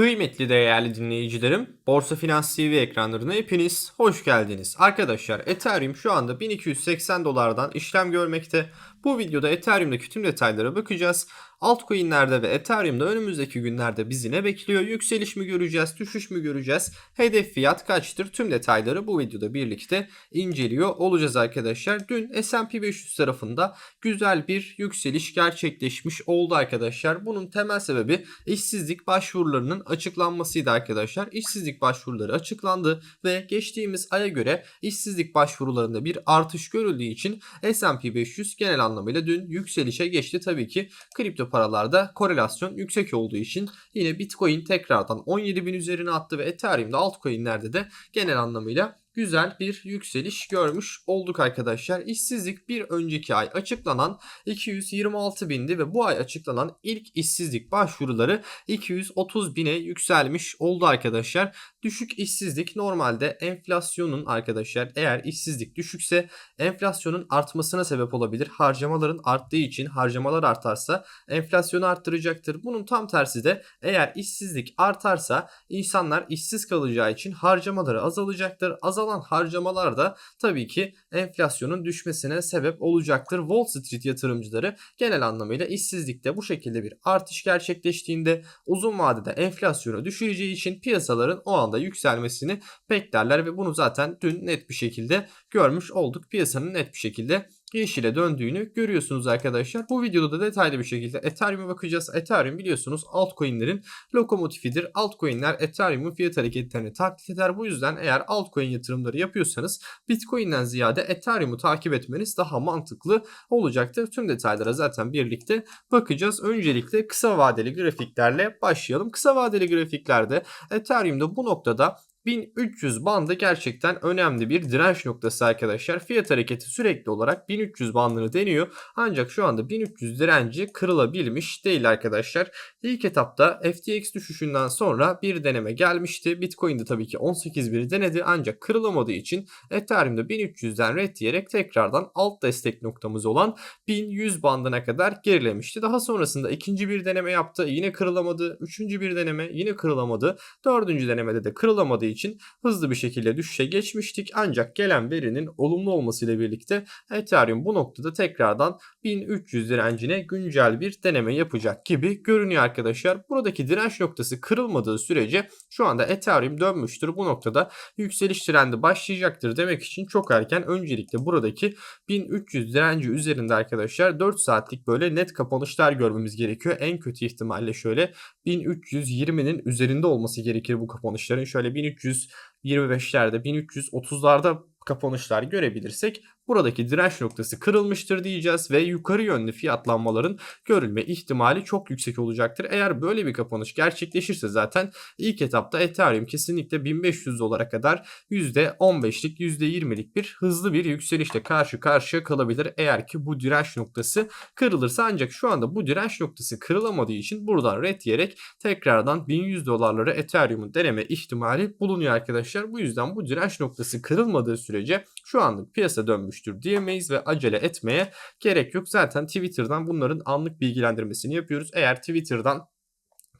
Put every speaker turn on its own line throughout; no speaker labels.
Kıymetli değerli dinleyicilerim, Borsa Finans TV ekranlarına hepiniz hoş geldiniz. Arkadaşlar Ethereum şu anda 1280 dolardan işlem görmekte. Bu videoda Ethereum'daki tüm detaylara bakacağız. Altcoin'lerde ve Ethereum'da önümüzdeki günlerde bizi ne bekliyor? Yükseliş mi göreceğiz, düşüş mü göreceğiz? Hedef fiyat kaçtır? Tüm detayları bu videoda birlikte inceliyor olacağız arkadaşlar. Dün S&P 500 tarafında güzel bir yükseliş gerçekleşmiş oldu arkadaşlar. Bunun temel sebebi işsizlik başvurularının açıklanmasıydı arkadaşlar. İşsizlik başvuruları açıklandı ve geçtiğimiz aya göre işsizlik başvurularında bir artış görüldüğü için S&P 500 genel anlamıyla dün yükselişe geçti. Tabii ki kripto paralarda korelasyon yüksek olduğu için yine Bitcoin tekrardan 17.000 üzerine attı ve Ethereum'da altcoin'lerde de genel anlamıyla güzel bir yükseliş görmüş olduk arkadaşlar. İşsizlik bir önceki ay açıklanan 226 bindi ve bu ay açıklanan ilk işsizlik başvuruları 230 bine yükselmiş oldu arkadaşlar. Düşük işsizlik normalde enflasyonun arkadaşlar eğer işsizlik düşükse enflasyonun artmasına sebep olabilir. Harcamaların arttığı için harcamalar artarsa enflasyonu arttıracaktır. Bunun tam tersi de eğer işsizlik artarsa insanlar işsiz kalacağı için harcamaları azalacaktır. Azalan harcamalar da tabii ki enflasyonun düşmesine sebep olacaktır. Wall Street yatırımcıları genel anlamıyla işsizlikte bu şekilde bir artış gerçekleştiğinde uzun vadede enflasyonu düşüreceği için piyasaların o anda yükselmesini beklerler ve bunu zaten dün net bir şekilde görmüş olduk. Piyasanın net bir şekilde yeşile döndüğünü görüyorsunuz arkadaşlar. Bu videoda da detaylı bir şekilde Ethereum'a bakacağız. Ethereum biliyorsunuz altcoin'lerin lokomotifidir. Altcoin'ler Ethereum'un fiyat hareketlerini taklit eder. Bu yüzden eğer altcoin yatırımları yapıyorsanız Bitcoin'den ziyade Ethereum'u takip etmeniz daha mantıklı olacaktır. Tüm detaylara zaten birlikte bakacağız. Öncelikle kısa vadeli grafiklerle başlayalım. Kısa vadeli grafiklerde Ethereum'da bu noktada 1300 bandı gerçekten önemli bir direnç noktası arkadaşlar. Fiyat hareketi sürekli olarak 1300 bandını deniyor. Ancak şu anda 1300 direnci kırılabilmiş değil arkadaşlar. İlk etapta FTX düşüşünden sonra bir deneme gelmişti. Bitcoin'de tabii ki 18.1'i denedi ancak kırılamadığı için Ethereum'da 1300'den red diyerek tekrardan alt destek noktamız olan 1100 bandına kadar gerilemişti. Daha sonrasında ikinci bir deneme yaptı. Yine kırılamadı. Üçüncü bir deneme yine kırılamadı. Dördüncü denemede de kırılamadı için hızlı bir şekilde düşüşe geçmiştik. Ancak gelen verinin olumlu olmasıyla birlikte Ethereum bu noktada tekrardan 1300 direncine güncel bir deneme yapacak gibi görünüyor arkadaşlar. Buradaki direnç noktası kırılmadığı sürece şu anda Ethereum dönmüştür. Bu noktada yükseliş trendi başlayacaktır demek için çok erken öncelikle buradaki 1300 direnci üzerinde arkadaşlar 4 saatlik böyle net kapanışlar görmemiz gerekiyor. En kötü ihtimalle şöyle 1320'nin üzerinde olması gerekir bu kapanışların. Şöyle 1325'lerde 1330'larda kapanışlar görebilirsek buradaki direnç noktası kırılmıştır diyeceğiz ve yukarı yönlü fiyatlanmaların görülme ihtimali çok yüksek olacaktır. Eğer böyle bir kapanış gerçekleşirse zaten ilk etapta Ethereum kesinlikle 1500 dolara kadar %15'lik %20'lik bir hızlı bir yükselişle karşı karşıya kalabilir. Eğer ki bu direnç noktası kırılırsa ancak şu anda bu direnç noktası kırılamadığı için buradan red diyerek tekrardan 1100 dolarları Ethereum'un deneme ihtimali bulunuyor arkadaşlar. Bu yüzden bu direnç noktası kırılmadığı sürece şu anlık piyasa dönmüştür diyemeyiz ve acele etmeye gerek yok. Zaten Twitter'dan bunların anlık bilgilendirmesini yapıyoruz. Eğer Twitter'dan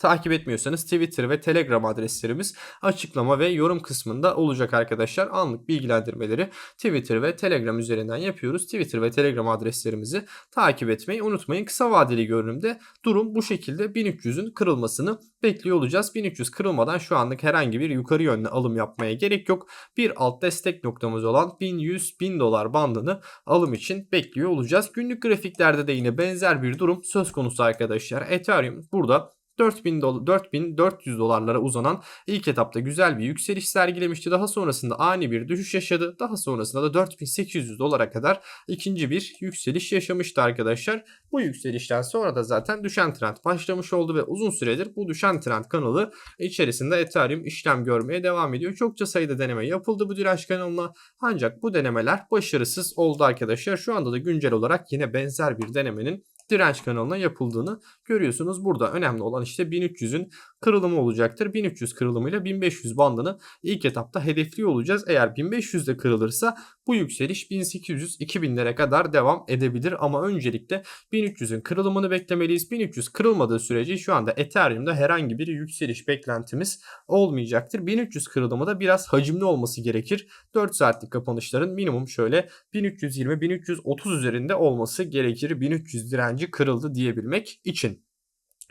takip etmiyorsanız Twitter ve Telegram adreslerimiz açıklama ve yorum kısmında olacak arkadaşlar. Anlık bilgilendirmeleri Twitter ve Telegram üzerinden yapıyoruz. Twitter ve Telegram adreslerimizi takip etmeyi unutmayın. Kısa vadeli görünümde durum bu şekilde 1300'ün kırılmasını bekliyor olacağız. 1300 kırılmadan şu anlık herhangi bir yukarı yönlü alım yapmaya gerek yok. Bir alt destek noktamız olan 1100-1000 dolar bandını alım için bekliyor olacağız. Günlük grafiklerde de yine benzer bir durum söz konusu arkadaşlar. Ethereum burada 4000 dolar, 4400 dolarlara uzanan ilk etapta güzel bir yükseliş sergilemişti. Daha sonrasında ani bir düşüş yaşadı. Daha sonrasında da 4800 dolara kadar ikinci bir yükseliş yaşamıştı arkadaşlar. Bu yükselişten sonra da zaten düşen trend başlamış oldu ve uzun süredir bu düşen trend kanalı içerisinde Ethereum işlem görmeye devam ediyor. Çokça sayıda deneme yapıldı bu direnç kanalına. Ancak bu denemeler başarısız oldu arkadaşlar. Şu anda da güncel olarak yine benzer bir denemenin direnç kanalına yapıldığını görüyorsunuz. Burada önemli olan işte 1300'ün kırılımı olacaktır. 1300 kırılımıyla 1500 bandını ilk etapta hedefliyor olacağız. Eğer 1500 de kırılırsa bu yükseliş 1800-2000'lere kadar devam edebilir ama öncelikle 1300'ün kırılımını beklemeliyiz. 1300 kırılmadığı sürece şu anda Ethereum'da herhangi bir yükseliş beklentimiz olmayacaktır. 1300 kırılımı da biraz hacimli olması gerekir. 4 saatlik kapanışların minimum şöyle 1320-1330 üzerinde olması gerekir. 1300 direnci kırıldı diyebilmek için.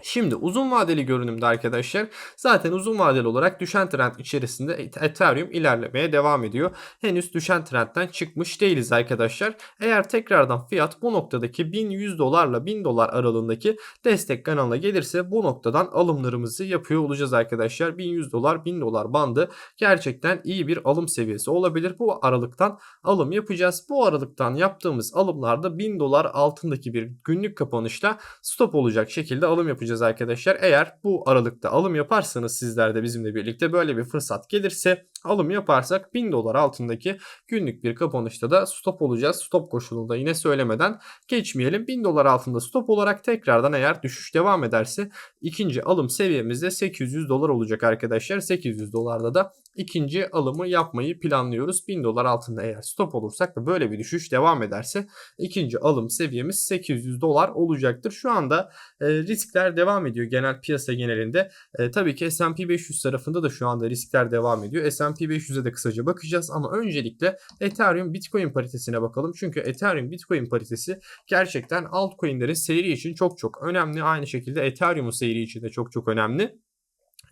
Şimdi uzun vadeli görünümde arkadaşlar zaten uzun vadeli olarak düşen trend içerisinde Ethereum ilerlemeye devam ediyor. Henüz düşen trendten çıkmış değiliz arkadaşlar. Eğer tekrardan fiyat bu noktadaki 1100 dolarla 1000 dolar aralığındaki destek kanalına gelirse bu noktadan alımlarımızı yapıyor olacağız arkadaşlar. 1100 dolar 1000 dolar bandı gerçekten iyi bir alım seviyesi olabilir. Bu aralıktan alım yapacağız. Bu aralıktan yaptığımız alımlarda 1000 dolar altındaki bir günlük kapanışla stop olacak şekilde alım yapacağız yapacağız arkadaşlar. Eğer bu aralıkta alım yaparsanız sizler de bizimle birlikte böyle bir fırsat gelirse alım yaparsak 1000 dolar altındaki günlük bir kapanışta da stop olacağız. Stop koşulunda yine söylemeden geçmeyelim. 1000 dolar altında stop olarak tekrardan eğer düşüş devam ederse ikinci alım seviyemizde 800 dolar olacak arkadaşlar. 800 dolarda da ikinci alımı yapmayı planlıyoruz. 1000 dolar altında eğer stop olursak ve böyle bir düşüş devam ederse ikinci alım seviyemiz 800 dolar olacaktır. Şu anda e, riskler devam ediyor genel piyasa genelinde. E, tabii ki S&P 500 tarafında da şu anda riskler devam ediyor. S&P 500'e de kısaca bakacağız ama öncelikle Ethereum Bitcoin paritesine bakalım. Çünkü Ethereum Bitcoin paritesi gerçekten altcoin'lerin seyri için çok çok önemli. Aynı şekilde Ethereum'un seyri için de çok çok önemli.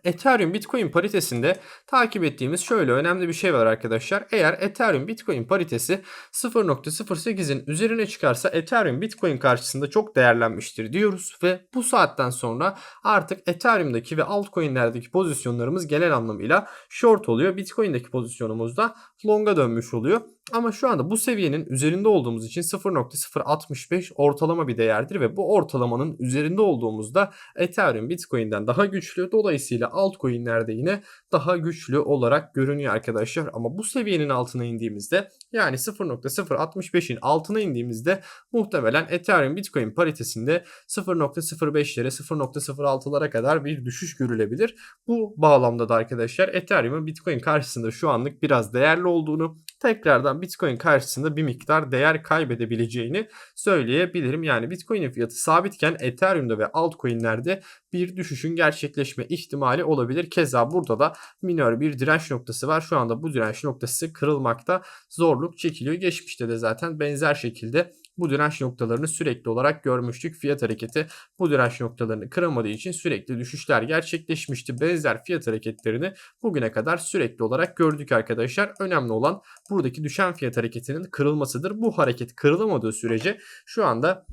Ethereum Bitcoin paritesinde takip ettiğimiz şöyle önemli bir şey var arkadaşlar. Eğer Ethereum Bitcoin paritesi 0.08'in üzerine çıkarsa Ethereum Bitcoin karşısında çok değerlenmiştir diyoruz ve bu saatten sonra artık Ethereum'daki ve altcoin'lerdeki pozisyonlarımız genel anlamıyla short oluyor. Bitcoin'deki pozisyonumuz da long'a dönmüş oluyor. Ama şu anda bu seviyenin üzerinde olduğumuz için 0.065 ortalama bir değerdir ve bu ortalamanın üzerinde olduğumuzda Ethereum Bitcoin'den daha güçlü. Dolayısıyla altcoin'lerde yine daha güçlü olarak görünüyor arkadaşlar. Ama bu seviyenin altına indiğimizde yani 0.065'in altına indiğimizde muhtemelen Ethereum Bitcoin paritesinde 0.05'lere 0.06'lara kadar bir düşüş görülebilir. Bu bağlamda da arkadaşlar Ethereum'un Bitcoin karşısında şu anlık biraz değerli olduğunu tekrardan Bitcoin karşısında bir miktar değer kaybedebileceğini söyleyebilirim. Yani Bitcoin'in fiyatı sabitken Ethereum'da ve altcoin'lerde bir düşüşün gerçekleşme ihtimali olabilir. Keza burada da minör bir direnç noktası var. Şu anda bu direnç noktası kırılmakta zorluk çekiliyor. Geçmişte de zaten benzer şekilde bu direnç noktalarını sürekli olarak görmüştük. Fiyat hareketi bu direnç noktalarını kıramadığı için sürekli düşüşler gerçekleşmişti. Benzer fiyat hareketlerini bugüne kadar sürekli olarak gördük arkadaşlar. Önemli olan buradaki düşen fiyat hareketinin kırılmasıdır. Bu hareket kırılamadığı sürece şu anda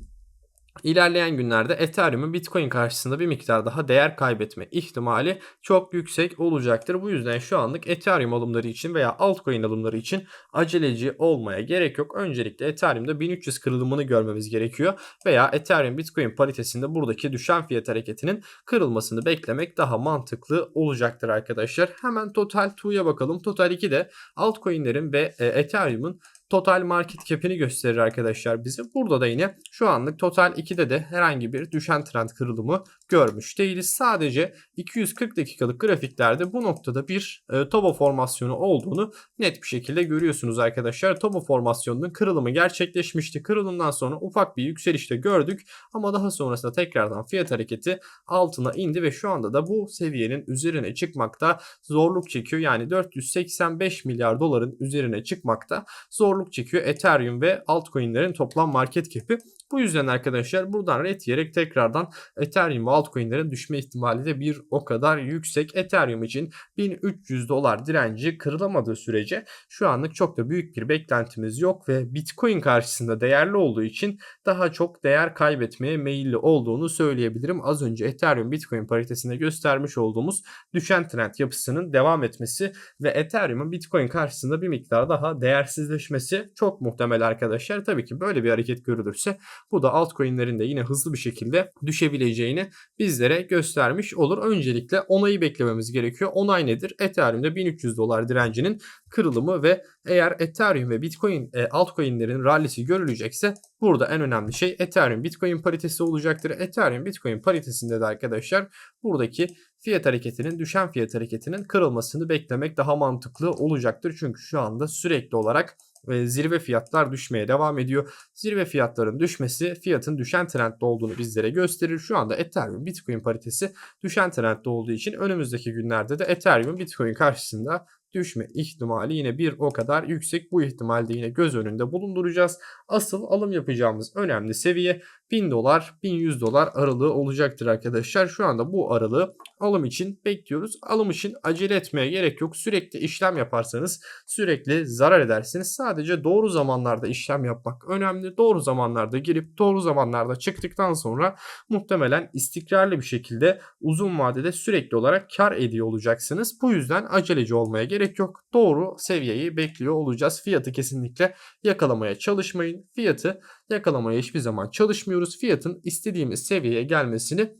İlerleyen günlerde Ethereum'un Bitcoin karşısında bir miktar daha değer kaybetme ihtimali çok yüksek olacaktır. Bu yüzden şu anlık Ethereum alımları için veya altcoin alımları için aceleci olmaya gerek yok. Öncelikle Ethereum'da 1300 kırılımını görmemiz gerekiyor veya Ethereum Bitcoin paritesinde buradaki düşen fiyat hareketinin kırılmasını beklemek daha mantıklı olacaktır arkadaşlar. Hemen Total 2'ya bakalım. Total 2 de altcoin'lerin ve e, Ethereum'un total market cap'ini gösterir arkadaşlar bize. Burada da yine şu anlık total 2'de de herhangi bir düşen trend kırılımı görmüş değiliz. Sadece 240 dakikalık grafiklerde bu noktada bir e, Toba formasyonu olduğunu net bir şekilde görüyorsunuz arkadaşlar. Toba formasyonunun kırılımı gerçekleşmişti. Kırılımdan sonra ufak bir yükselişte gördük ama daha sonrasında tekrardan fiyat hareketi altına indi ve şu anda da bu seviyenin üzerine çıkmakta zorluk çekiyor. Yani 485 milyar doların üzerine çıkmakta zorluk çekiyor Ethereum ve altcoin'lerin toplam market cap'i. Bu yüzden arkadaşlar buradan red yiyerek tekrardan Ethereum altcoin'lerin düşme ihtimali de bir o kadar yüksek. Ethereum için 1300 dolar direnci kırılamadığı sürece şu anlık çok da büyük bir beklentimiz yok ve Bitcoin karşısında değerli olduğu için daha çok değer kaybetmeye meyilli olduğunu söyleyebilirim. Az önce Ethereum Bitcoin paritesinde göstermiş olduğumuz düşen trend yapısının devam etmesi ve Ethereum'un Bitcoin karşısında bir miktar daha değersizleşmesi çok muhtemel arkadaşlar. Tabii ki böyle bir hareket görülürse bu da altcoin'lerin de yine hızlı bir şekilde düşebileceğini bizlere göstermiş olur. Öncelikle onayı beklememiz gerekiyor. Onay nedir? Ethereum'da 1300 dolar direncinin kırılımı ve eğer Ethereum ve Bitcoin e, altcoin'lerin rallisi görülecekse burada en önemli şey Ethereum Bitcoin paritesi olacaktır. Ethereum Bitcoin paritesinde de arkadaşlar buradaki fiyat hareketinin düşen fiyat hareketinin kırılmasını beklemek daha mantıklı olacaktır. Çünkü şu anda sürekli olarak ve zirve fiyatlar düşmeye devam ediyor. Zirve fiyatların düşmesi fiyatın düşen trendde olduğunu bizlere gösterir. Şu anda Ethereum Bitcoin paritesi düşen trendde olduğu için önümüzdeki günlerde de Ethereum Bitcoin karşısında düşme ihtimali yine bir o kadar yüksek. Bu ihtimalde yine göz önünde bulunduracağız. Asıl alım yapacağımız önemli seviye 1000 dolar 1100 dolar aralığı olacaktır arkadaşlar. Şu anda bu aralığı alım için bekliyoruz. Alım için acele etmeye gerek yok. Sürekli işlem yaparsanız sürekli zarar edersiniz. Sadece doğru zamanlarda işlem yapmak önemli. Doğru zamanlarda girip doğru zamanlarda çıktıktan sonra muhtemelen istikrarlı bir şekilde uzun vadede sürekli olarak kar ediyor olacaksınız. Bu yüzden aceleci olmaya gerek yok. Doğru seviyeyi bekliyor olacağız. Fiyatı kesinlikle yakalamaya çalışmayın. Fiyatı yakalamaya hiçbir zaman çalışmıyoruz. Fiyatın istediğimiz seviyeye gelmesini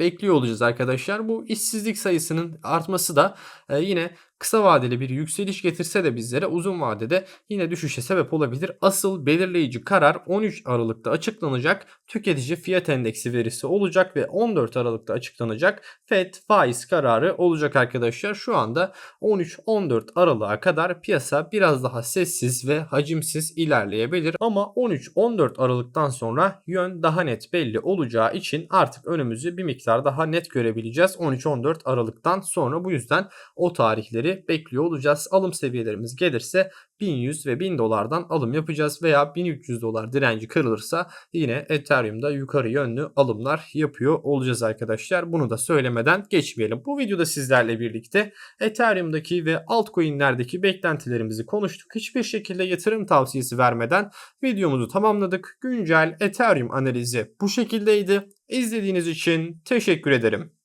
bekliyor olacağız arkadaşlar. Bu işsizlik sayısının artması da e, yine kısa vadeli bir yükseliş getirse de bizlere uzun vadede yine düşüşe sebep olabilir. Asıl belirleyici karar 13 Aralık'ta açıklanacak tüketici fiyat endeksi verisi olacak ve 14 Aralık'ta açıklanacak FED faiz kararı olacak arkadaşlar. Şu anda 13-14 Aralık'a kadar piyasa biraz daha sessiz ve hacimsiz ilerleyebilir ama 13-14 Aralık'tan sonra yön daha net belli olacağı için artık önümüzü bir miktar daha net görebileceğiz 13-14 Aralık'tan sonra bu yüzden o tarihleri bekliyor olacağız. Alım seviyelerimiz gelirse 1100 ve 1000 dolardan alım yapacağız veya 1300 dolar direnci kırılırsa yine Ethereum'da yukarı yönlü alımlar yapıyor olacağız arkadaşlar. Bunu da söylemeden geçmeyelim. Bu videoda sizlerle birlikte Ethereum'daki ve altcoin'lerdeki beklentilerimizi konuştuk. Hiçbir şekilde yatırım tavsiyesi vermeden videomuzu tamamladık. Güncel Ethereum analizi bu şekildeydi. İzlediğiniz için teşekkür ederim.